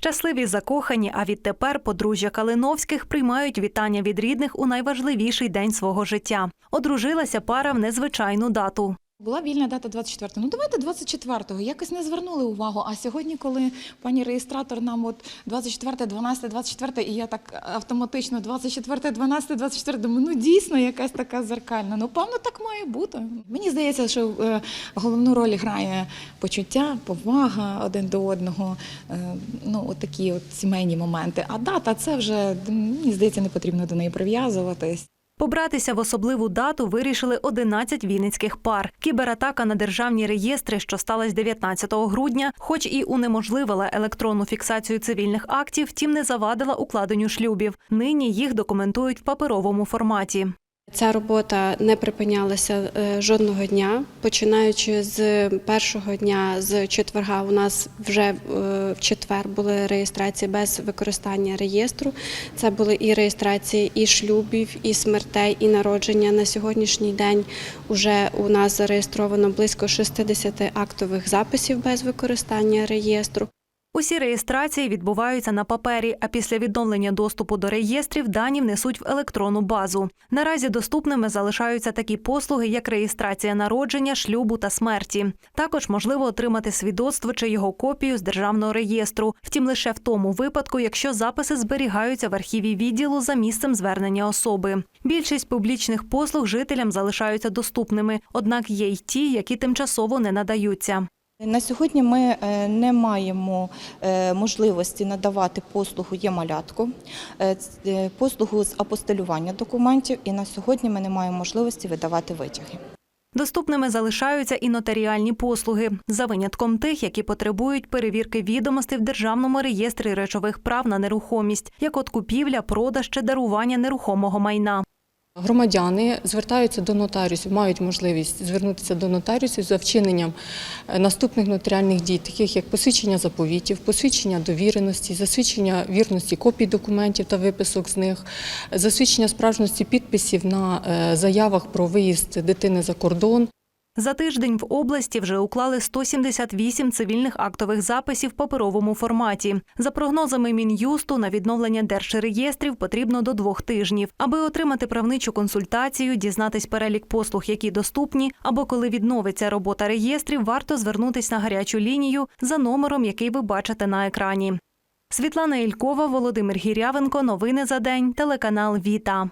Щасливі закохані, а відтепер подружжя Калиновських приймають вітання від рідних у найважливіший день свого життя. Одружилася пара в незвичайну дату. Була вільна дата 24 го Ну давайте 24-го. Якось не звернули увагу. А сьогодні, коли пані реєстратор нам от 24, 12, 24, і я так автоматично 24, 12, 24, думаю, ну дійсно якась така зеркальна. Ну, певно, так має бути. Мені здається, що е, головну роль грає почуття, повага один до одного. Е, ну, от такі от сімейні моменти. А дата це вже мені здається, не потрібно до неї прив'язуватись. Побратися в особливу дату вирішили 11 вінницьких пар. Кібератака на державні реєстри, що сталася 19 грудня, хоч і унеможливила електронну фіксацію цивільних актів, втім не завадила укладенню шлюбів. Нині їх документують в паперовому форматі. Ця робота не припинялася е, жодного дня. Починаючи з першого дня, з четверга, у нас вже е, в четвер були реєстрації без використання реєстру. Це були і реєстрації і шлюбів, і смертей, і народження. На сьогоднішній день вже у нас зареєстровано близько 60 актових записів без використання реєстру. Усі реєстрації відбуваються на папері, а після відновлення доступу до реєстрів дані внесуть в електронну базу. Наразі доступними залишаються такі послуги, як реєстрація народження, шлюбу та смерті. Також можливо отримати свідоцтво чи його копію з державного реєстру, втім лише в тому випадку, якщо записи зберігаються в архіві відділу за місцем звернення особи. Більшість публічних послуг жителям залишаються доступними, однак є й ті, які тимчасово не надаються. На сьогодні ми е, не маємо е, можливості надавати послугу є-малятку, е, ц- е, послугу з апостилювання документів, і на сьогодні ми не маємо можливості видавати витяги. Доступними залишаються і нотаріальні послуги, за винятком тих, які потребують перевірки відомостей в державному реєстрі речових прав на нерухомість, як от купівля, продаж чи дарування нерухомого майна. Громадяни звертаються до нотаріусів, мають можливість звернутися до нотаріусів за вчиненням е, наступних нотаріальних дій, таких як посвідчення заповітів, посвідчення довіреності, засвідчення вірності копій документів та виписок з них, засвідчення справжності підписів на е, заявах про виїзд дитини за кордон. За тиждень в області вже уклали 178 цивільних актових записів в паперовому форматі. За прогнозами Мін'юсту на відновлення держреєстрів потрібно до двох тижнів. Аби отримати правничу консультацію, дізнатись перелік послуг, які доступні, або коли відновиться робота реєстрів, варто звернутись на гарячу лінію за номером, який ви бачите на екрані. Світлана Ількова, Володимир Гірявенко. Новини за день. Телеканал Віта.